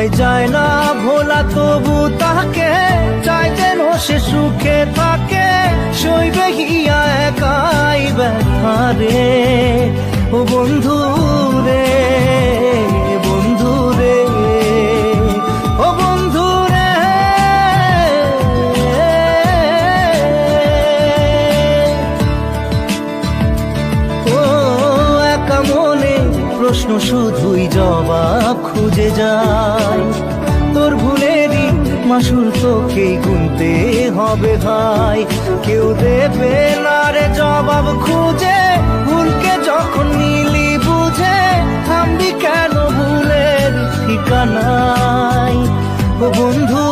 High যায় না ভোলা, তবু তাকে চাই যেন সে সুখে থাকে। সইবে হিয়া একাই ব্যথা রে। ও বন্ধু রে বন্ধু রে, ও বন্ধু রে। ও প্রশ্ন শুধুই জবাব খুঁজে ভুলেরই মাসুল তোকেই গুনতে হবে ভাই। কেউ দেবে না রে জবাব খুঁজে, ভুলকে যখন নিলি বুঝে, থামবি কেন ভুলের ঠিকানায়? বন্ধু